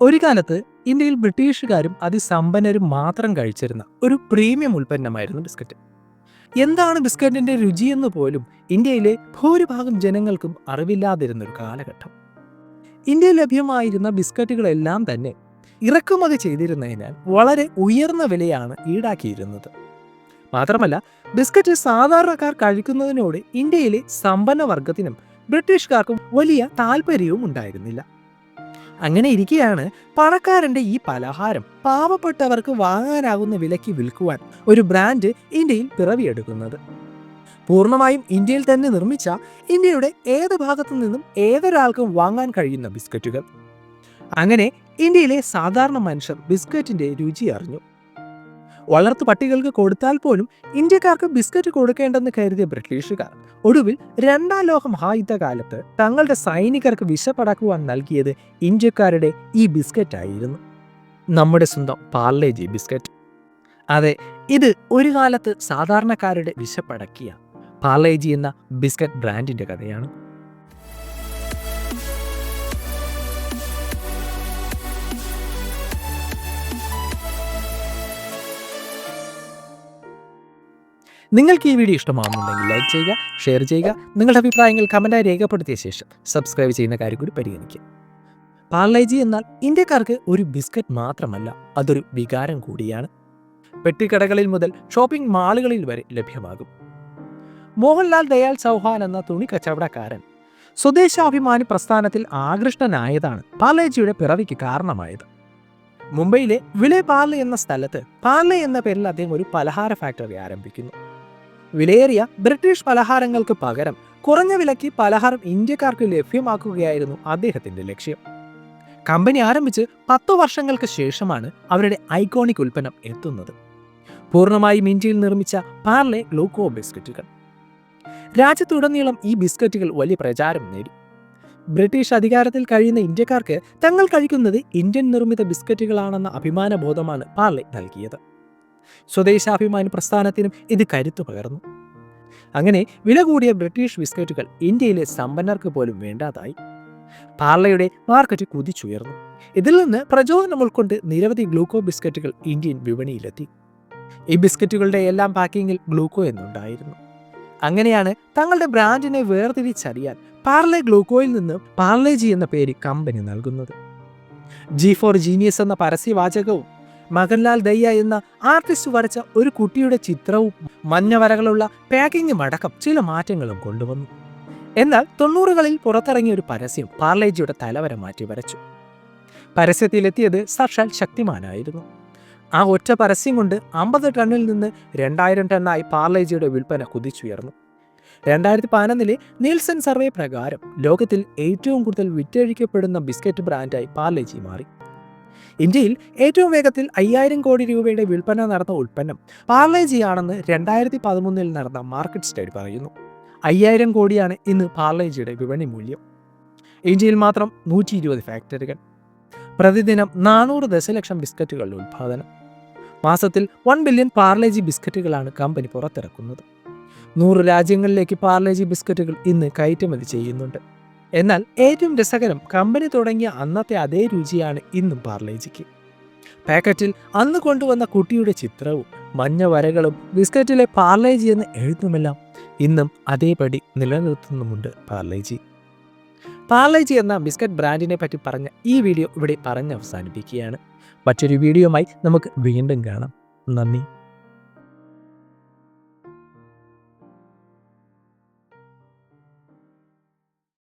ഒരു കാലത്ത് ഇന്ത്യയിൽ ബ്രിട്ടീഷുകാരും അതിസമ്പന്നരും മാത്രം കഴിച്ചിരുന്ന ഒരു പ്രീമിയം ഉൽപ്പന്നമായിരുന്നു ബിസ്ക്കറ്റ്. എന്താണ് ബിസ്ക്കറ്റിന്റെ രുചിയെന്ന് പോലും ഇന്ത്യയിലെ ഭൂരിഭാഗം ജനങ്ങൾക്കും അറിവില്ലാതിരുന്ന ഒരു കാലഘട്ടം. ഇന്ത്യയിൽ ലഭ്യമായിരുന്ന ബിസ്ക്കറ്റുകളെല്ലാം തന്നെ ഇറക്കുമതി ചെയ്തിരുന്നതിനാൽ വളരെ ഉയർന്ന വിലയാണ് ഈടാക്കിയിരുന്നത്. മാത്രമല്ല ബിസ്ക്കറ്റ് സാധാരണക്കാർ കഴിക്കുന്നതിനോട് ഇന്ത്യയിലെ സമ്പന്ന വർഗത്തിനും ബ്രിട്ടീഷുകാർക്കും വലിയ താല്പര്യവും ഉണ്ടായിരുന്നില്ല. അങ്ങനെ ഇരിക്കുകയാണ് പണക്കാരന്റെ ഈ പലഹാരം. പാവപ്പെട്ടവർക്ക് വാങ്ങാനാകുന്ന വിലയ്ക്ക് വിൽക്കുവാൻ ഒരു ബ്രാൻഡ് ഇന്ത്യയിൽ പിറവിയെടുക്കുന്നത്. പൂർണമായും ഇന്ത്യയിൽ തന്നെ നിർമ്മിച്ച ഇന്ത്യയുടെ ഏത് ഭാഗത്തു നിന്നും ഏതൊരാൾക്കും വാങ്ങാൻ കഴിയുന്ന ബിസ്ക്കറ്റുകൾ അങ്ങനെ ഇന്ത്യയിലെ സാധാരണ മനുഷ്യർ ബിസ്ക്കറ്റിന്റെ രുചി അറിഞ്ഞു. വളർത്തു പട്ടികൾക്ക് കൊടുത്താൽ പോലും ഇന്ത്യക്കാർക്ക് ബിസ്ക്കറ്റ് കൊടുക്കേണ്ടെന്ന് കരുതിയ ബ്രിട്ടീഷുകാർ. ഒടുവിൽ രണ്ടാം ലോക മഹായുദ്ധകാലത്ത് തങ്ങളുടെ സൈനികർക്ക് വിശപ്പടക്കുവാൻ നൽകിയത് ഇന്ത്യക്കാരുടെ ഈ ബിസ്ക്കറ്റ് ആയിരുന്നു നമ്മുടെ സ്വന്തം പാർലേജി ബിസ്ക്കറ്റ്. അതെ ഇത് ഒരു കാലത്ത് സാധാരണക്കാരുടെ വിശപ്പടക്കിയ പാർലേജി എന്ന ബിസ്ക്കറ്റ് ബ്രാൻഡിന്റെ കഥയാണ്. നിങ്ങൾക്ക് ഈ വീഡിയോ ഇഷ്ടമാകുന്നുണ്ടെങ്കിൽ ലൈക്ക് ചെയ്യുക ഷെയർ ചെയ്യുക നിങ്ങളുടെ അഭിപ്രായങ്ങൾ കമന്റായി രേഖപ്പെടുത്തിയ ശേഷം സബ്സ്ക്രൈബ് ചെയ്യുന്ന കാര്യം കൂടി പരിഗണിക്കുക. പാർലൈജി എന്നാൽ ഇന്ത്യക്കാർക്ക് ഒരു ബിസ്ക്കറ്റ് മാത്രമല്ല അതൊരു വികാരം കൂടിയാണ്. പെട്ടിക്കടകളിൽ മുതൽ ഷോപ്പിംഗ് മാളുകളിൽ വരെ ലഭ്യമാകും. മോഹൻലാൽ ദയാൽ ചൗഹാൻ എന്ന തുണി കച്ചവടക്കാരൻ സ്വദേശാഭിമാനി പ്രസ്ഥാനത്തിൽ ആകൃഷ്ടനായതാണ് പാർലേജിയുടെ പിറവിക്ക് കാരണമായത്. മുംബൈയിലെ വിലെ പാർലെ എന്ന സ്ഥലത്ത് പാർലെ എന്ന പേരിൽ അദ്ദേഹം ഒരു പലഹാര ഫാക്ടറി ആരംഭിക്കുന്നു. വിലയേറിയ ബ്രിട്ടീഷ് പലഹാരങ്ങൾക്ക് പകരം കുറഞ്ഞ വിലയ്ക്ക് പലഹാരം ഇന്ത്യക്കാർക്ക് ലഭ്യമാക്കുകയായിരുന്നു അദ്ദേഹത്തിന്റെ ലക്ഷ്യം. കമ്പനി ആരംഭിച്ച് പത്തു വർഷങ്ങൾക്ക് ശേഷമാണ് അവരുടെ ഐക്കോണിക് ഉൽപ്പന്നം എത്തുന്നത്. പൂർണമായും ഇന്ത്യയിൽ നിർമ്മിച്ച പാർലെ ഗ്ലൂക്കോ ബിസ്ക്കറ്റുകൾ. രാജ്യത്തുടനീളം ഈ ബിസ്ക്കറ്റുകൾ വലിയ പ്രചാരം നേടി. ബ്രിട്ടീഷ് അധികാരത്തിൽ കഴിയുന്ന ഇന്ത്യക്കാർക്ക് തങ്ങൾ കഴിക്കുന്നത് ഇന്ത്യൻ നിർമ്മിത ബിസ്ക്കറ്റുകളാണെന്ന അഭിമാനബോധമാണ് പാർലെ നൽകിയത്. സ്വദേശാഭിമാനി പ്രസ്ഥാനത്തിനും ഇത് കരുത്തു പകർന്നു. അങ്ങനെ വില കൂടിയ ബ്രിട്ടീഷ് ബിസ്ക്കറ്റുകൾ ഇന്ത്യയിലെ സമ്പന്നർക്ക് പോലും വേണ്ടാതായി. പാർലയുടെ മാർക്കറ്റ് കുതിച്ചുയർന്നു. ഇതിൽ നിന്ന് പ്രചോദനം ഉൾക്കൊണ്ട് നിരവധി ഗ്ലൂക്കോ ബിസ്ക്കറ്റുകൾ ഇന്ത്യൻ വിപണിയിലെത്തി. ഈ ബിസ്ക്കറ്റുകളുടെ എല്ലാം പാക്കിങ്ങിൽ ഗ്ലൂക്കോ എന്നുണ്ടായിരുന്നു. അങ്ങനെയാണ് തങ്ങളുടെ ബ്രാൻഡിനെ വേർതിരിച്ചറിയാൻ പാർലെ ഗ്ലൂക്കോയിൽ നിന്ന് പാർലേജി എന്ന പേര് കമ്പനി നൽകുന്നത്. ജി ഫോർ ജീനിയസ് എന്ന പരസ്യവാചകവും മകൻലാൽ ദയ്യ എന്ന ആർട്ടിസ്റ്റ് വരച്ച ഒരു കുട്ടിയുടെ ചിത്രവും മഞ്ഞ വരകളുള്ള പാക്കിങ്ങും അടക്കം ചില മാറ്റങ്ങളും കൊണ്ടുവന്നു. എന്നാൽ തൊണ്ണൂറുകളിൽ പുറത്തിറങ്ങിയ ഒരു പരസ്യം പാർലേജിയുടെ തലവര മാറ്റി വരച്ചു. പരസ്യത്തിലെത്തിയത് സാക്ഷാൽ ശക്തിമാനായിരുന്നു. ആ ഒറ്റ പരസ്യം കൊണ്ട് അമ്പത് ടണ്ണിൽ നിന്ന് രണ്ടായിരം ടണ്ണായി പാർലേജിയുടെ വിൽപ്പന കുതിച്ചുയർന്നു. രണ്ടായിരത്തി പതിനൊന്നിലെ നീൽസൺ സർവേ പ്രകാരം ലോകത്തിൽ ഏറ്റവും കൂടുതൽ വിറ്റഴിക്കപ്പെടുന്ന ബിസ്ക്കറ്റ് ബ്രാൻഡായി പാർലേജി മാറി. ഇന്ത്യയിൽ ഏറ്റവും വേഗത്തിൽ അയ്യായിരം കോടി രൂപയുടെ വിൽപ്പന നടന്ന ഉൽപ്പന്നം പാർലേജിയാണെന്ന് രണ്ടായിരത്തി പതിമൂന്നിൽ നടന്ന മാർക്കറ്റ് സ്റ്റഡി പറയുന്നു. അയ്യായിരം കോടിയാണ് ഇന്ന് പാർലേജിയുടെ വിപണി മൂല്യം. ഇന്ത്യയിൽ മാത്രം നൂറ്റി ഇരുപത് ഫാക്ടറികൾ പ്രതിദിനം നാനൂറ് ദശലക്ഷം ബിസ്ക്കറ്റുകളുടെ ഉൽപ്പാദനം മാസത്തിൽ വൺ ബില്യൺ പാർലേജി ബിസ്ക്കറ്റുകളാണ് കമ്പനി പുറത്തിറക്കുന്നത്. നൂറ് രാജ്യങ്ങളിലേക്ക് പാർലേജി ബിസ്ക്കറ്റുകൾ ഇന്ന് കയറ്റുമതി ചെയ്യുന്നുണ്ട്. എന്നാൽ ഏറ്റവും രസകരം കമ്പനി തുടങ്ങിയ അന്നത്തെ അതേ രുചിയാണ് ഇന്നും പാർലേജിക്ക്. പാക്കറ്റിൽ അന്ന് കൊണ്ടുവന്ന കുട്ടിയുടെ ചിത്രവും മഞ്ഞ വരകളും ബിസ്ക്കറ്റിലെ പാർലേജി എന്ന് എഴുത്തുമെല്ലാം ഇന്നും അതേപടി നിലനിർത്തുന്നുമുണ്ട് പാർലേജി. പാർലേജി എന്ന ബിസ്ക്കറ്റ് ബ്രാൻഡിനെ പറ്റി പറഞ്ഞ ഈ വീഡിയോ ഇവിടെ പറഞ്ഞ് അവസാനിപ്പിക്കുകയാണ് മറ്റൊരു വീഡിയോയുമായി നമുക്ക് വീണ്ടും കാണാം. നന്ദി.